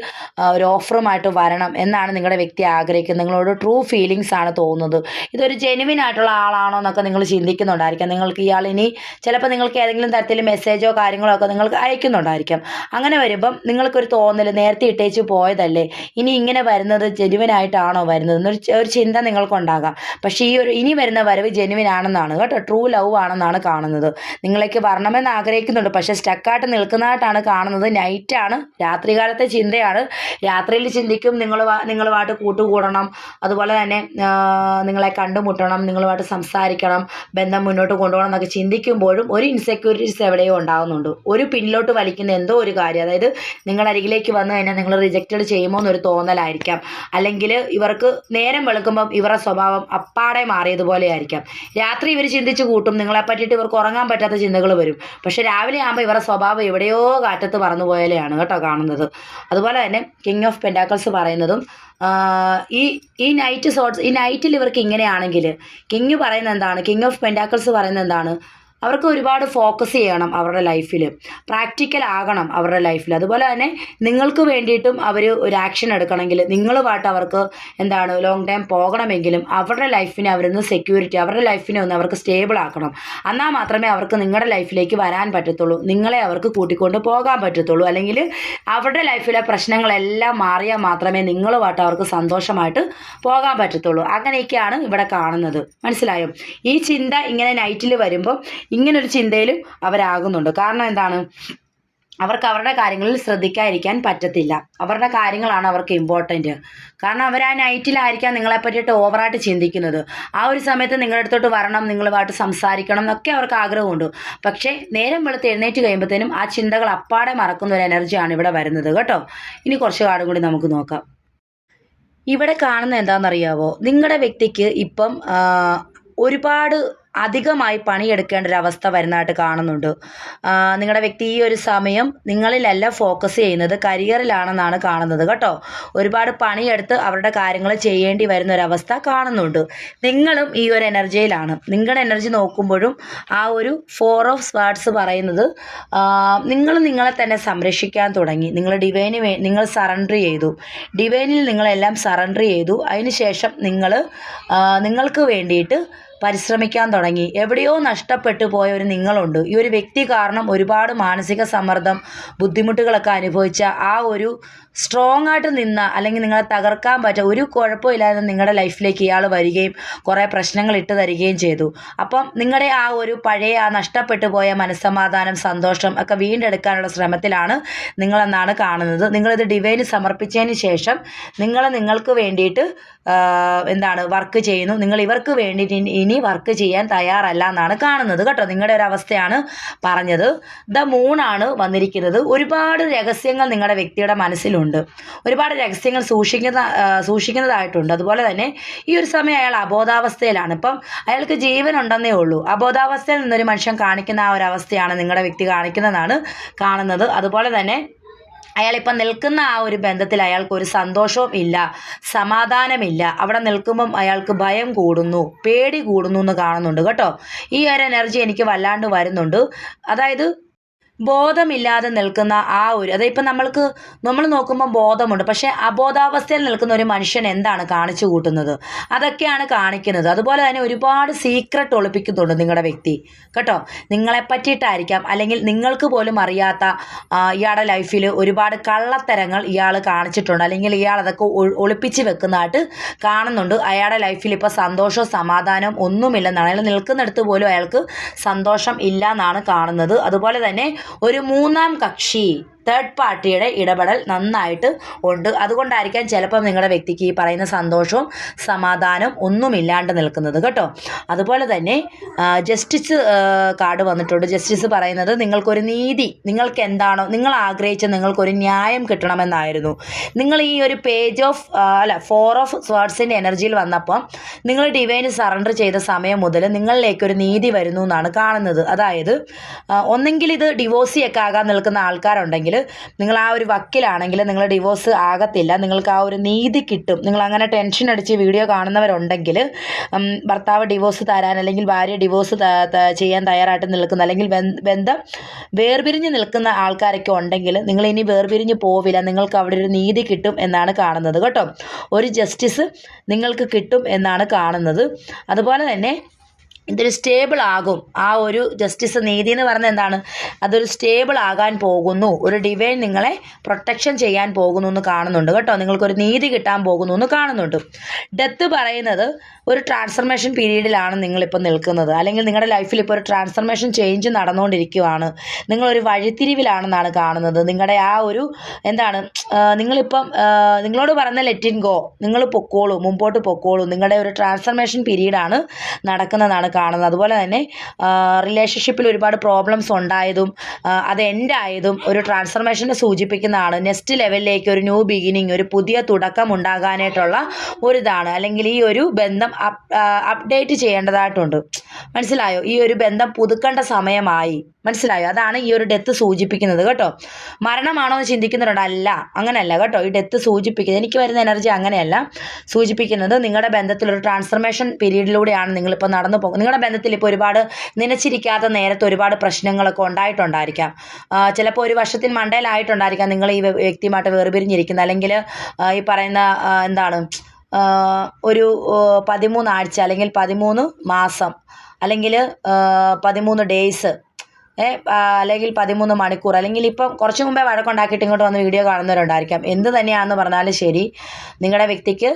ഒരു ഓഫറുമായിട്ട് വരണം എന്നാണ് നിങ്ങളുടെ വ്യക്തി ആഗ്രഹിക്കുന്നത്. നിങ്ങളോട് ട്രൂ ഫീലിങ്സ് ആണ് തോന്നുന്നത്. ഇതൊരു ജെനുവിൻ ആയിട്ടുള്ള ആളാണോ എന്നൊക്കെ നിങ്ങൾ ചിന്തിക്കുന്നുണ്ടായിരിക്കാം. നിങ്ങൾക്ക് ഇയാൾ ഇനി ചിലപ്പോൾ നിങ്ങൾക്ക് ഏതെങ്കിലും തരത്തിൽ മെസ്സേജോ കാര്യങ്ങളോ ഒക്കെ നിങ്ങൾക്ക് അയക്കുന്നുണ്ടായിരിക്കാം. അങ്ങനെ വരുമ്പം നിങ്ങൾക്കൊരു തോന്നൽ നേരത്തെ ഇട്ടേച്ച് പോയതല്ലേ? ഇനി ഇങ്ങനെ വരുന്നത് ജെനുവിനായിട്ടാണോ വരുന്നത്? എന്നൊരു ഒരു ചിന്ത നിങ്ങൾക്കുണ്ടാകാം. പക്ഷേ ഈ ഒരു ഇനി വരുന്ന വരവ് ജെനുവിൻ ആണെന്നാണ്. കേട്ടോ? ട്രൂ ലവ് ആണെന്നാണ് കാണുന്നത്. നിങ്ങളേക്ക് വരണമെന്ന് ആഗ്രഹിക്കുന്നുണ്ട്. പക്ഷേ സ്റ്റക്കായിട്ട് നിൽക്കുന്നതായിട്ടാണ് കാണുന്നത്. നൈറ്റാണ് രാത്രികാലത്തെ ചിന്തയാണ്. രാത്രിയിൽ ചിന്തിക്കും. നിങ്ങൾ നിങ്ങളുമായിട്ട് കൂട്ടുകൂടണം. അതുപോലെ തന്നെ നിങ്ങളെ കണ്ടുമുട്ടണം. നിങ്ങളുമായിട്ട് സംസാരിക്കണം. ബന്ധം മുന്നോട്ട് കൊണ്ടുപോകണം എന്നൊക്കെ ചിന്തിക്കുമ്പോഴും ഒരു ഇൻസെക്യൂരിറ്റീസ് എവിടെയോ ഉണ്ടാകുന്നുണ്ട് ഒരു പിന്നിലോട്ട് വലിക്കുന്ന എന്തോ ഒരു കാര്യം. അതായത് നിങ്ങൾ അരികിലേക്ക് വന്നു കഴിഞ്ഞാൽ നിങ്ങൾ റിജക്റ്റഡ് ചെയ്യുമോ എന്നൊരു തോന്നലായിരിക്കാം. അല്ലെങ്കിൽ ഇവർക്ക് നേരം വെളുക്കുമ്പം ഇവരുടെ സ്വഭാവം അപ്പാടെ മാറിയതുപോലെ ആയിരിക്കാം രാത്രി ഇവർ ചിന്തിച്ച് കൂട്ടും. നിങ്ങളെ പറ്റിയിട്ട് ഇവർക്ക് ഉറങ്ങാൻ പറ്റാത്ത ചിന്തകൾ വരും. പക്ഷെ രാവിലെ ആകുമ്പോൾ ഇവരുടെ സ്വഭാവം എവിടെയോ കാറ്റത്ത് പറന്നു പോയാലെയാണ് കേട്ടോ കാണുന്നത്. അതുപോലെ തന്നെ കിങ് ഓഫ് പെൻഡാക്കിൾസ് പറയുന്നതും ഈ ഈ നൈറ്റ് സോട്ട്സ് ഈ നൈറ്റിൽ ഇവർക്ക് ഇങ്ങനെയാണെങ്കിൽ കിങ് പറയുന്ന എന്താണ്? കിങ് ഓഫ് പെൻഡാക്കിൾസ് പറയുന്നത് എന്താണ്? അവർക്ക് ഒരുപാട് ഫോക്കസ് ചെയ്യണം അവരുടെ ലൈഫിൽ പ്രാക്ടിക്കൽ ആകണം അവരുടെ ലൈഫിൽ അതുപോലെ തന്നെ നിങ്ങൾക്ക് വേണ്ടിയിട്ടും അവർ ഒരു ആക്ഷൻ എടുക്കണമെങ്കിൽ നിങ്ങളുമായിട്ട് അവർക്ക് എന്താണ് ലോങ് ടൈം പോകണമെങ്കിലും അവരുടെ ലൈഫിനെ അവരൊന്ന് സെക്യൂരിറ്റി അവരുടെ ലൈഫിനെ ഒന്ന് അവർക്ക് സ്റ്റേബിൾ ആക്കണം. എന്നാൽ മാത്രമേ അവർക്ക് നിങ്ങളുടെ ലൈഫിലേക്ക് വരാൻ പറ്റത്തുള്ളൂ. നിങ്ങളെ അവർക്ക് കൂട്ടിക്കൊണ്ട് പോകാൻ പറ്റത്തുള്ളൂ. അല്ലെങ്കിൽ അവരുടെ ലൈഫിലെ പ്രശ്നങ്ങളെല്ലാം മാറിയാൽ മാത്രമേ നിങ്ങളുമായിട്ട് അവർക്ക് സന്തോഷമായിട്ട് പോകാൻ പറ്റത്തുള്ളൂ. അങ്ങനെയൊക്കെയാണ് ഇവിടെ കാണുന്നത്. മനസ്സിലായോ? ഈ ചിന്ത ഇങ്ങനെ നൈറ്റിൽ വരുമ്പോൾ ഇങ്ങനൊരു ചിന്തയിലും അവരാകുന്നുണ്ട്. കാരണം എന്താണ്? അവർക്ക് അവരുടെ കാര്യങ്ങളിൽ ശ്രദ്ധിക്കാതിരിക്കാൻ പറ്റത്തില്ല. അവരുടെ കാര്യങ്ങളാണ് അവർക്ക് ഇമ്പോർട്ടന്റ് കാരണം അവർ ആ നൈറ്റിലായിരിക്കാം നിങ്ങളെ പറ്റിയിട്ട് ഓവറായിട്ട് ചിന്തിക്കുന്നത്. ആ ഒരു സമയത്ത് നിങ്ങളുടെ അടുത്തോട്ട് വരണം നിങ്ങളുമായിട്ട് സംസാരിക്കണം എന്നൊക്കെ അവർക്ക് ആഗ്രഹമുണ്ട്. പക്ഷേ നേരം വെളുത്ത് എഴുന്നേറ്റ് കഴിയുമ്പോഴത്തേനും ആ ചിന്തകൾ അപ്പാടെ മറക്കുന്ന ഒരു എനർജിയാണ് ഇവിടെ വരുന്നത് കേട്ടോ. ഇനി കുറച്ച് കാടും കൂടി നമുക്ക് നോക്കാം. ഇവിടെ കാണുന്ന എന്താണെന്നറിയാവോ? നിങ്ങളുടെ വ്യക്തിക്ക് ഇപ്പം ഒരുപാട് അധികമായി പണിയെടുക്കേണ്ട ഒരു അവസ്ഥ വരുന്നതായിട്ട് കാണുന്നുണ്ട്. നിങ്ങളുടെ വ്യക്തി ഈ ഒരു സമയം നിങ്ങളിലല്ല ഫോക്കസ് ചെയ്യുന്നത് കരിയറിലാണെന്നാണ് കാണുന്നത് കേട്ടോ. ഒരുപാട് പണിയെടുത്ത് അവരുടെ കാര്യങ്ങൾ ചെയ്യേണ്ടി വരുന്ന ഒരവസ്ഥ കാണുന്നുണ്ട്. നിങ്ങളും ഈ ഒരു എനർജിയിലാണ്. നിങ്ങളുടെ എനർജി നോക്കുമ്പോഴും ആ ഒരു ഫോർ ഓഫ് സ്വാർഡ്സ് പറയുന്നത് നിങ്ങൾ നിങ്ങളെ തന്നെ സംരക്ഷിക്കാൻ തുടങ്ങി. നിങ്ങൾ ഡിവൈന് നിങ്ങൾ സറണ്ടർ ചെയ്തു. ഡിവൈനിൽ നിങ്ങളെല്ലാം സറണ്ടർ ചെയ്തു. അതിനുശേഷം നിങ്ങൾ നിങ്ങൾക്ക് വേണ്ടിയിട്ട് പരിശ്രമിക്കാൻ തുടങ്ങി. എവിടെയോ നഷ്ടപ്പെട്ടു പോയ ഒരു നിങ്ങളുണ്ട്. ഈ ഒരു വ്യക്തി കാരണം ഒരുപാട് മാനസിക സമ്മർദ്ദം ബുദ്ധിമുട്ടുകളൊക്കെ അനുഭവിച്ച ആ ഒരു സ്ട്രോങ് ആയിട്ട് നിന്ന അല്ലെങ്കിൽ നിങ്ങളെ തകർക്കാൻ പറ്റ ഒരു കുഴപ്പമില്ലാതെ നിങ്ങളുടെ ലൈഫിലേക്ക് ഇയാൾ വരികയും കുറേ പ്രശ്നങ്ങൾ ഇട്ട് തരികയും ചെയ്തു. അപ്പം നിങ്ങളുടെ ആ ഒരു പഴയ ആ നഷ്ടപ്പെട്ടു പോയ മനസ്സമാധാനം സന്തോഷം ഒക്കെ വീണ്ടെടുക്കാനുള്ള ശ്രമത്തിലാണ് നിങ്ങളെന്നാണ് കാണുന്നത്. നിങ്ങളിത് ഡിവൈന് സമർപ്പിച്ചതിന് ശേഷം നിങ്ങൾ നിങ്ങൾക്ക് വേണ്ടിയിട്ട് എന്താണ് വർക്ക് ചെയ്യുന്നു. നിങ്ങൾ ഇവർക്ക് വേണ്ടിയിട്ട് ഇനി- വർക്ക് ചെയ്യാൻ തയ്യാറല്ല എന്നാണ് കാണുന്നത് കേട്ടോ. നിങ്ങളുടെ ഒരു അവസ്ഥയാണ് പറഞ്ഞത്. ദ മൂണാണ് വന്നിരിക്കുന്നത്. ഒരുപാട് രഹസ്യങ്ങൾ നിങ്ങളുടെ വ്യക്തിയുടെ മനസ്സിലുണ്ട്. ഒരുപാട് രഹസ്യങ്ങൾ സൂക്ഷിക്കുന്ന സൂക്ഷിക്കുന്നതായിട്ടുണ്ട്. അതുപോലെ തന്നെ ഈ ഒരു സമയം അയാൾ അബോധാവസ്ഥയിലാണ്. ഇപ്പം അയാൾക്ക് ജീവൻ ഉണ്ടെന്നേ ഉള്ളൂ. അബോധാവസ്ഥയിൽ നിന്നൊരു മനുഷ്യൻ കാണിക്കുന്ന ആ ഒരു അവസ്ഥയാണ് നിങ്ങളുടെ വ്യക്തി കാണിക്കുന്നതെന്നാണ് കാണുന്നത്. അതുപോലെ തന്നെ അയാളിപ്പം നിൽക്കുന്ന ആ ഒരു ബന്ധത്തിൽ അയാൾക്ക് ഒരു സന്തോഷവും ഇല്ല സമാധാനമില്ല. അവിടെ നിൽക്കുമ്പം അയാൾക്ക് ഭയം കൂടുന്നു പേടി കൂടുന്നു എന്ന് കാണുന്നുണ്ട് കേട്ടോ. ഈ ഒരു എനർജി എനിക്ക് വല്ലാണ്ട് വരുന്നുണ്ട്. അതായത് ബോധമില്ലാതെ നിൽക്കുന്ന ആ ഒരു ഇപ്പം നമ്മൾക്ക് നമ്മൾ നോക്കുമ്പോൾ ബോധമുണ്ട് പക്ഷേ അബോധാവസ്ഥയിൽ നിൽക്കുന്ന ഒരു മനുഷ്യൻ എന്താണ് കാണിച്ചു കൂട്ടുന്നത്? അതൊക്കെയാണ് കാണിക്കുന്നത്. അതുപോലെ തന്നെ ഒരുപാട് സീക്രട്ട് ഒളിപ്പിക്കുന്നുണ്ട് നിങ്ങളുടെ വ്യക്തി. കേട്ടോ? നിങ്ങളെ പറ്റിയിട്ടായിരിക്കാം. അല്ലെങ്കിൽ നിങ്ങൾക്ക് പോലും അറിയാത്ത ഇയാളുടെ ലൈഫിൽ ഒരുപാട് കള്ളത്തരങ്ങൾ ഇയാൾ കാണിച്ചിട്ടുണ്ട്. അല്ലെങ്കിൽ ഇയാൾ അതൊക്കെ ഒളിപ്പിച്ച് വെക്കുന്നതായിട്ട് കാണുന്നുണ്ട്. അയാളുടെ ലൈഫിൽ ഇപ്പോൾ സന്തോഷവും സമാധാനവും ഒന്നുമില്ലെന്നാണ്. അയാൾ നിൽക്കുന്നിടത്ത് പോലും അയാൾക്ക് സന്തോഷം ഇല്ല എന്നാണ് കാണുന്നത്. അതുപോലെ തന്നെ ഒരു മൂന്നാം കക്ഷി. തേർഡ് പാർട്ടിയുടെ ഇടപെടൽ നന്നായിട്ട് ഉണ്ട്. അതുകൊണ്ടായിരിക്കാം ചിലപ്പം നിങ്ങളുടെ വ്യക്തിക്ക് ഈ പറയുന്ന സന്തോഷവും സമാധാനവും ഒന്നും ഒന്നുമില്ലാണ്ട് നിൽക്കുന്നത് കേട്ടോ. അതുപോലെ തന്നെ ജസ്റ്റിസ് കാർഡ് വന്നിട്ടുണ്ട്. ജസ്റ്റിസ് പറയുന്നത് നിങ്ങൾക്കൊരു നീതി നിങ്ങൾക്ക് എന്താണോ നിങ്ങൾ ആഗ്രഹിച്ച നിങ്ങൾക്കൊരു ന്യായം കിട്ടണമെന്നായിരുന്നു. നിങ്ങൾ ഈ ഒരു പേജ് ഓഫ് അല്ല ഫോർ ഓഫ് സ്വേർഡ്സിന്റെ എനർജിയിൽ വന്നപ്പം നിങ്ങൾ ഡിവൈന് സറണ്ടർ ചെയ്ത സമയം മുതൽ നിങ്ങളിലേക്ക് ഒരു നീതി വരുന്നു എന്നാണ് കാണുന്നത്. അതായത് ഒന്നെങ്കിൽ ഇത് ഡിവോഴ്സിയൊക്കെ ആകാൻ നിൽക്കുന്ന ആൾക്കാരുണ്ടെങ്കിൽ നിങ്ങൾ ആ ഒരു വക്കിലാണെങ്കിൽ നിങ്ങൾ ഡിവോഴ്സ് ആകത്തില്ല. നിങ്ങൾക്ക് ആ ഒരു നീതി കിട്ടും. നിങ്ങൾ അങ്ങനെ ടെൻഷൻ അടിച്ച് വീഡിയോ കാണുന്നവരുണ്ടെങ്കിൽ ഭർത്താവ് ഡിവോഴ്സ് തരാൻ അല്ലെങ്കിൽ ഭാര്യ ഡിവോഴ്സ് ചെയ്യാൻ തയ്യാറായിട്ട് നിൽക്കുന്ന അല്ലെങ്കിൽ ബന്ധം വേർപിരിഞ്ഞ് നിൽക്കുന്ന ആൾക്കാരൊക്കെ ഉണ്ടെങ്കിൽ നിങ്ങൾ ഇനി വേർപിരിഞ്ഞ് പോവില്ല. നിങ്ങൾക്ക് അവിടെ ഒരു നീതി കിട്ടും എന്നാണ് കാണുന്നത് കേട്ടോ. ഒരു ജസ്റ്റിസ് നിങ്ങൾക്ക് കിട്ടും എന്നാണ് കാണുന്നത്. അതുപോലെ തന്നെ ഇതൊരു സ്റ്റേബിൾ ആകും. ആ ഒരു ജസ്റ്റിസ് നീതി എന്ന് പറഞ്ഞ എന്താണ്? അതൊരു സ്റ്റേബിൾ ആകാൻ പോകുന്നു. ഒരു ഡിവൈൻ നിങ്ങളെ പ്രൊട്ടക്ഷൻ ചെയ്യാൻ പോകുന്നു എന്ന് കാണുന്നുണ്ട് കേട്ടോ. നിങ്ങൾക്കൊരു നീതി കിട്ടാൻ പോകുന്നു എന്ന് കാണുന്നുണ്ട്. ഡെത്ത് പറയുന്നത് ഒരു ട്രാൻസ്ഫർമേഷൻ പീരീഡിലാണ് നിങ്ങളിപ്പോൾ നിൽക്കുന്നത്. അല്ലെങ്കിൽ നിങ്ങളുടെ ലൈഫിൽ ഇപ്പോൾ ഒരു ട്രാൻസ്ഫർമേഷൻ ചേഞ്ച് നടന്നുകൊണ്ടിരിക്കുകയാണ് നിങ്ങളൊരു വഴിത്തിരിവിലാണെന്നാണ് കാണുന്നത്. നിങ്ങളുടെ ആ ഒരു എന്താണ്? നിങ്ങളിപ്പം നിങ്ങളോട് പറഞ്ഞ ലെറ്റിൻ ഗോ നിങ്ങൾ പൊക്കോളൂ മുമ്പോട്ട് പൊക്കോളൂ. നിങ്ങളുടെ ഒരു ട്രാൻസ്ഫർമേഷൻ പീരീഡാണ് നടക്കുന്നതാണ് കാണുന്നത്. അതുപോലെ തന്നെ റിലേഷൻഷിപ്പിൽ ഒരുപാട് പ്രോബ്ലംസ് ഉണ്ടായതും അത് എൻഡായതും ഒരു ട്രാൻസ്ഫർമേഷനെ സൂചിപ്പിക്കുന്നതാണ് നെക്സ്റ്റ് ലെവലിലേക്ക് ഒരു ന്യൂ ബിഗിനിങ് ഒരു പുതിയ തുടക്കം ഉണ്ടാകാനായിട്ടുള്ള ഒരു ഇതാണ് അല്ലെങ്കിൽ ഈ ഒരു ബന്ധം അപ്ഡേറ്റ് ചെയ്യേണ്ടതായിട്ടുണ്ട്. മനസ്സിലായോ? ഈ ഒരു ബന്ധം പുതുക്കേണ്ട സമയമായി. മനസ്സിലായോ? അതാണ് ഈ ഒരു ഡെത്ത് സൂചിപ്പിക്കുന്നത് കേട്ടോ. മരണമാണോ എന്ന് ചിന്തിക്കുന്നവരുണ്ട്. അല്ല അങ്ങനെയല്ല കേട്ടോ. ഈ ഡെത്ത് സൂചിപ്പിക്കുന്നത്. എനിക്ക് വരുന്ന എനർജി അങ്ങനെയല്ല. സൂചിപ്പിക്കുന്നത് നിങ്ങളുടെ ബന്ധത്തിൽ ഒരു ട്രാൻസ്ഫർമേഷൻ പീരീഡിലൂടെയാണ് നിങ്ങളിപ്പോൾ നടന്നു പോകുന്നത്. നിങ്ങളുടെ ബന്ധത്തിൽ ഇപ്പോൾ ഒരുപാട് നനച്ചിരിക്കാത്ത നേരത്തെ ഒരുപാട് പ്രശ്നങ്ങളൊക്കെ ഉണ്ടായിട്ടുണ്ടായിരിക്കാം. ചിലപ്പോൾ ഒരു വർഷത്തിൽ മണ്ടയിലായിട്ടുണ്ടായിരിക്കാം നിങ്ങൾ ഈ വ്യ- വ്യക്തിയുമായിട്ട് വേർപിരിഞ്ഞിരിക്കുന്നത്. അല്ലെങ്കിൽ ഈ പറയുന്ന എന്താണ് ഒരു പതിമൂന്ന് ആഴ്ച അല്ലെങ്കിൽ പതിമൂന്ന് മാസം അല്ലെങ്കിൽ പതിമൂന്ന് ഡേയ്സ് അല്ലെങ്കിൽ പതിമൂന്ന് മണിക്കൂർ അല്ലെങ്കിൽ ഇപ്പം കുറച്ച് മുമ്പേ വഴക്കുണ്ടാക്കിയിട്ട് ഇങ്ങോട്ട് വന്ന് വീഡിയോ കാണുന്നവരുണ്ടായിരിക്കാം. എന്ത് തന്നെയാണെന്ന് പറഞ്ഞാലും ശരി നിങ്ങളുടെ വ്യക്തിക്ക്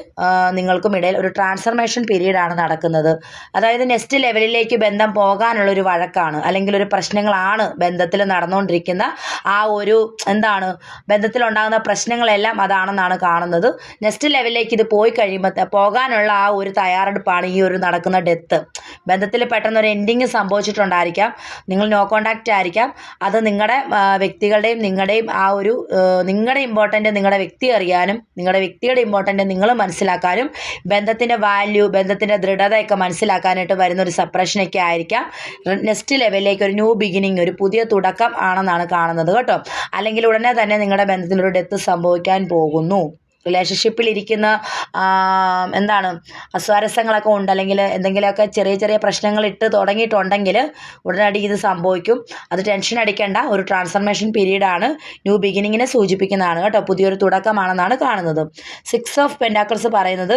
നിങ്ങൾക്കും ഇടയിൽ ഒരു ട്രാൻസ്ഫർമേഷൻ പീരീഡാണ് നടക്കുന്നത്. അതായത് നെക്സ്റ്റ് ലെവലിലേക്ക് ബന്ധം പോകാനുള്ള ഒരു വഴക്കാണ് അല്ലെങ്കിൽ ഒരു പ്രശ്നങ്ങളാണ് ബന്ധത്തിൽ നടന്നുകൊണ്ടിരിക്കുന്ന ആ ഒരു എന്താണ് ബന്ധത്തിലുണ്ടാകുന്ന പ്രശ്നങ്ങളെല്ലാം അതാണെന്നാണ് കാണുന്നത്. നെക്സ്റ്റ് ലെവലിലേക്ക് ഇത് പോയി കഴിയുമ്പോൾ പോകാനുള്ള ആ ഒരു തയ്യാറെടുപ്പാണ് ഈ ഒരു നടക്കുന്ന ഡെത്ത് ബന്ധത്തിൽ പെട്ടെന്ന് ഒരു എൻഡിങ് സംഭവിച്ചിട്ടുണ്ടായിരിക്കാം. നിങ്ങൾ നോ കോണ്ടാക്റ്റ് ആയിരിക്കാം. അത് നിങ്ങളുടെ വ്യക്തികളുടെയും നിങ്ങളുടെയും ആ ഒരു നിങ്ങളുടെ ഇമ്പോർട്ടന്റ് നിങ്ങളുടെ വ്യക്തി അറിയാനും നിങ്ങളുടെ വ്യക്തിയുടെ ഇമ്പോർട്ടന്റ് നിങ്ങൾ മനസ്സിലാക്കാനും ബന്ധത്തിന്റെ വാല്യൂ ബന്ധത്തിന്റെ ദൃഢതയൊക്കെ മനസ്സിലാക്കാനായിട്ട് വരുന്ന ഒരു സപ്രഷനൊക്കെ ആയിരിക്കാം. നെക്സ്റ്റ് ലെവലിലേക്ക് ഒരു ന്യൂ ബിഗിനിങ് ഒരു പുതിയ തുടക്കം ആണെന്നാണ് കാണുന്നത് കേട്ടോ. അല്ലെങ്കിൽ ഉടനെ തന്നെ നിങ്ങളുടെ ബന്ധത്തിലൊരു ഡെത്ത് സംഭവിക്കാൻ പോകുന്നു. റിലേഷൻഷിപ്പിൽ ഇരിക്കുന്ന എന്താണ് അസ്വാരസ്യങ്ങളൊക്കെ ഉണ്ട്. അല്ലെങ്കിൽ എന്തെങ്കിലുമൊക്കെ ചെറിയ ചെറിയ പ്രശ്നങ്ങൾ ഇട്ട് തുടങ്ങിയിട്ടുണ്ടെങ്കിൽ ഉടനടി ഇത് സംഭവിക്കും. അത് ടെൻഷൻ അടിക്കേണ്ട. ഒരു ട്രാൻസ്ഫർമേഷൻ പീരീഡാണ് ന്യൂ ബിഗിനിങ്ങിനെ സൂചിപ്പിക്കുന്നതാണ് കേട്ടോ. പുതിയൊരു തുടക്കമാണെന്നാണ് കാണുന്നത്. സിക്സ് ഓഫ് പെൻഡാക്കിൾസ് പറയുന്നത്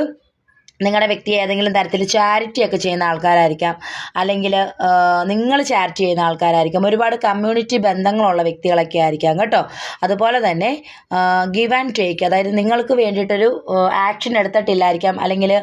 നിങ്ങളുടെ വ്യക്തി ഏതെങ്കിലും തരത്തിൽ ചാരിറ്റി ഒക്കെ ചെയ്യുന്ന ആൾക്കാരായിരിക്കാം. അല്ലെങ്കിൽ നിങ്ങൾ ചാരിറ്റി ചെയ്യുന്ന ആൾക്കാരായിരിക്കാം. ഒരുപാട് കമ്മ്യൂണിറ്റി ബന്ധങ്ങളുള്ള വ്യക്തികളൊക്കെ ആയിരിക്കാം കേട്ടോ. അതുപോലെ തന്നെ ഗിവ് ആൻഡ് ടേക്ക് അതായത് നിങ്ങൾക്ക് വേണ്ടിയിട്ടൊരു ആക്ഷൻ എടുത്തിട്ടില്ലായിരിക്കാം. അല്ലെങ്കിൽ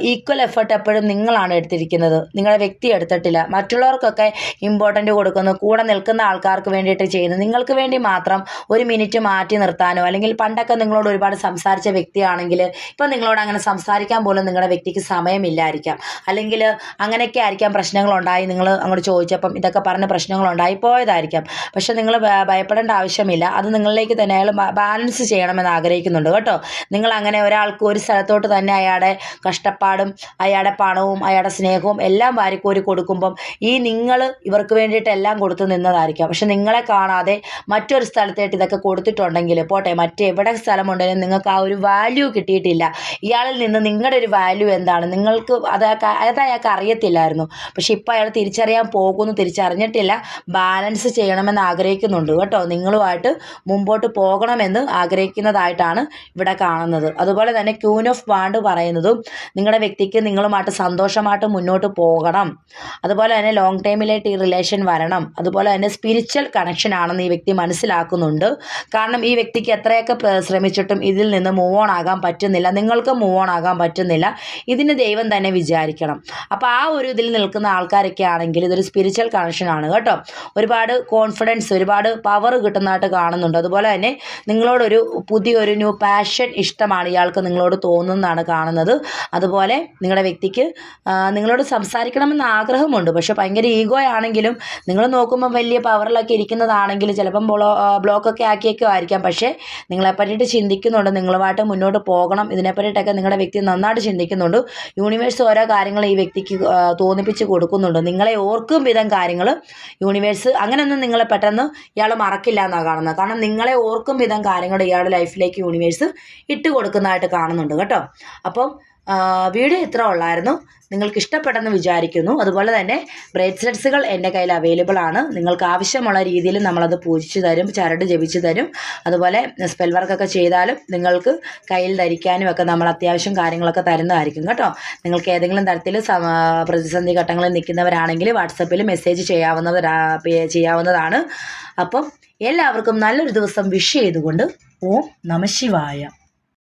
ഈക്വൽ എഫേർട്ട് എപ്പോഴും നിങ്ങളാണ് എടുത്തിരിക്കുന്നത്. നിങ്ങളുടെ വ്യക്തി എടുത്തിട്ടില്ല. മറ്റുള്ളവർക്കൊക്കെ ഇമ്പോർട്ടന്റ് കൊടുക്കുന്നു. കൂടെ നിൽക്കുന്ന ആൾക്കാർക്ക് വേണ്ടിയിട്ട് ചെയ്യുന്നു. നിങ്ങൾക്ക് വേണ്ടി മാത്രം ഒരു മിനിറ്റ് മാറ്റി നിർത്താനോ അല്ലെങ്കിൽ പണ്ടൊക്കെ നിങ്ങളോട് ഒരുപാട് സംസാരിച്ച വ്യക്തിയാണെങ്കിൽ ഇപ്പം നിങ്ങളോട് അങ്ങനെ സംസാരിക്കാൻ പോലും നിങ്ങളുടെ വ്യക്തിക്ക് സമയമില്ലായിരിക്കാം. അല്ലെങ്കിൽ അങ്ങനെയൊക്കെ ആയിരിക്കാം പ്രശ്നങ്ങളുണ്ടായി. നിങ്ങൾ അങ്ങോട്ട് ചോദിച്ചപ്പം ഇതൊക്കെ പറഞ്ഞ പ്രശ്നങ്ങളുണ്ടായി പോയതായിരിക്കാം. പക്ഷേ നിങ്ങൾ ഭയപ്പെടേണ്ട ആവശ്യമില്ല. അത് നിങ്ങളിലേക്ക് തന്നെ അയാൾ ബാലൻസ് ചെയ്യണമെന്ന് ആഗ്രഹിക്കുന്നുണ്ട് കേട്ടോ. നിങ്ങൾ അങ്ങനെ ഒരാൾക്ക് ഒരു സ്ഥലത്തോട്ട് തന്നെ അയാളുടെ കഷ്ടപ്പാടും അയാളുടെ പണവും അയാളുടെ സ്നേഹവും എല്ലാം വാരിക്കോരി കൊടുക്കുമ്പം ഈ നിങ്ങൾ ഇവർക്ക് വേണ്ടിയിട്ട് എല്ലാം കൊടുത്തു നിന്നതായിരിക്കാം. പക്ഷെ നിങ്ങളെ കാണാതെ മറ്റൊരു സ്ഥലത്തേട്ട് ഇതൊക്കെ കൊടുത്തിട്ടുണ്ടെങ്കിൽ പോട്ടെ മറ്റെവിടെ സ്ഥലമുണ്ടെങ്കിലും നിങ്ങൾക്ക് ആ ഒരു വാല്യൂ കിട്ടിയിട്ടില്ല. ഇയാളിൽ നിന്ന് നിങ്ങളുടെ ഒരു വാല്യൂ എന്താണ്? നിങ്ങൾക്ക് അത് അത് അയാൾക്ക് അറിയത്തില്ലായിരുന്നു. പക്ഷെ ഇപ്പോൾ അയാൾ തിരിച്ചറിയാൻ പോകുമെന്ന് തിരിച്ചറിഞ്ഞിട്ടില്ല. ബാലൻസ് ചെയ്യണമെന്ന് ആഗ്രഹിക്കുന്നുണ്ട് കേട്ടോ. നിങ്ങളുമായിട്ട് മുമ്പോട്ട് പോകണമെന്ന് ആഗ്രഹിക്കുന്നതായിട്ടാണ് ഇവിടെ കാണുന്നത്. അതുപോലെ തന്നെ ക്യൂൻ ഓഫ് വാണ്ട് പറയുന്നതും നിങ്ങളുടെ വ്യക്തിക്ക് നിങ്ങളുമായിട്ട് സന്തോഷമായിട്ട് മുന്നോട്ട് പോകണം. അതുപോലെ തന്നെ ലോങ് ടൈമിലായിട്ട് ഈ റിലേഷൻ വരണം. അതുപോലെ തന്നെ സ്പിരിച്വൽ കണക്ഷൻ ആണെന്ന് ഈ വ്യക്തി മനസ്സിലാക്കുന്നുണ്ട്. കാരണം ഈ വ്യക്തിക്ക് എത്രയൊക്കെ ശ്രമിച്ചിട്ടും ഇതിൽ നിന്ന് മൂവ് ഓൺ ആകാൻ പറ്റുന്നില്ല. നിങ്ങൾക്ക് മൂവ് ഓൺ ആകാൻ പറ്റുന്നില്ല. ഇതിന് ദൈവം തന്നെ വിചാരിക്കണം. അപ്പോൾ ആ ഒരു ഇതിൽ നിൽക്കുന്ന ആൾക്കാരൊക്കെ ആണെങ്കിൽ ഇതൊരു സ്പിരിച്വൽ കണക്ഷൻ ആണ് കേട്ടോ. ഒരുപാട് കോൺഫിഡൻസ് ഒരുപാട് പവർ കിട്ടുന്നതായിട്ട് കാണുന്നുണ്ട്. അതുപോലെ തന്നെ നിങ്ങളോടൊരു പുതിയൊരു ന്യൂ പാഷൻ ഇഷ്ടമാണ് ഇയാൾക്ക് നിങ്ങളോട് തോന്നുന്നതാണ് കാണുന്നത്. അതുപോലെ നിങ്ങളുടെ വ്യക്തിക്ക് നിങ്ങളോട് സംസാരിക്കണമെന്ന് ആഗ്രഹമുണ്ട്. പക്ഷെ ഭയങ്കര ഈഗോ ആണെങ്കിലും നിങ്ങൾ നോക്കുമ്പോൾ വലിയ പവറിലൊക്കെ ഇരിക്കുന്നതാണെങ്കിൽ ചിലപ്പം ബ്ലോ ബ്ലോക്കൊക്കെ ആക്കിയൊക്കെ ആയിരിക്കാം. പക്ഷേ നിങ്ങളെ പറ്റിയിട്ട് ചിന്തിക്കുന്നുണ്ട്. നിങ്ങളുമായിട്ട് മുന്നോട്ട് പോകണം. ഇതിനെ പറ്റിയിട്ടൊക്കെ നിങ്ങളുടെ വ്യക്തി നന്നായിട്ട് ചിന്തിക്കുന്നുണ്ട്. യൂണിവേഴ്സ് ഓരോ കാര്യങ്ങൾ ഈ വ്യക്തിക്ക് തോന്നിപ്പിച്ച് കൊടുക്കുന്നുണ്ട്. നിങ്ങളെ ഓർക്കും വിധം കാര്യങ്ങൾ യൂണിവേഴ്സ് അങ്ങനെയൊന്നും നിങ്ങളെ പെട്ടെന്ന് ഇയാൾ മറക്കില്ല എന്നാണ് കാണുന്നത്. കാരണം നിങ്ങളെ ഓർക്കും വിധം കാര്യങ്ങൾ ഇയാളുടെ ലൈഫിലേക്ക് യൂണിവേഴ്സ് ഇട്ട് കൊടുക്കുന്നതായിട്ട് കാണുന്നുണ്ട് കേട്ടോ. അപ്പം വീഡിയോ ഇത്ര ഉള്ളായിരുന്നു. നിങ്ങൾക്ക് ഇഷ്ടപ്പെട്ടെന്ന് വിചാരിക്കുന്നു. അതുപോലെ തന്നെ ബ്രേസ്ലെറ്റ്സുകൾ എന്റെ കയ്യിൽ അവൈലബിൾ ആണ്. നിങ്ങൾക്ക് ആവശ്യമുള്ള രീതിയിൽ നമ്മളത് പൂജിച്ചു തരും ചരട് ജപിച്ചു തരും. അതുപോലെ സ്പെൽ വർക്കൊക്കെ ചെയ്താലും നിങ്ങൾക്ക് കയ്യിൽ ധരിക്കാനും ഒക്കെ നമ്മൾ അത്യാവശ്യം കാര്യങ്ങളൊക്കെ തരുന്നതായിരിക്കും കേട്ടോ. നിങ്ങൾക്ക് ഏതെങ്കിലും തരത്തിൽ പ്രതിസന്ധി ഘട്ടങ്ങളിൽ നിൽക്കുന്നവരാണെങ്കിൽ വാട്സപ്പിൽ മെസ്സേജ് ചെയ്യാവുന്നവരാ ചെയ്യാവുന്നതാണ്. അപ്പം എല്ലാവർക്കും നല്ലൊരു ദിവസം വിഷ് ചെയ്തുകൊണ്ട് ഓം നമ ശിവായ.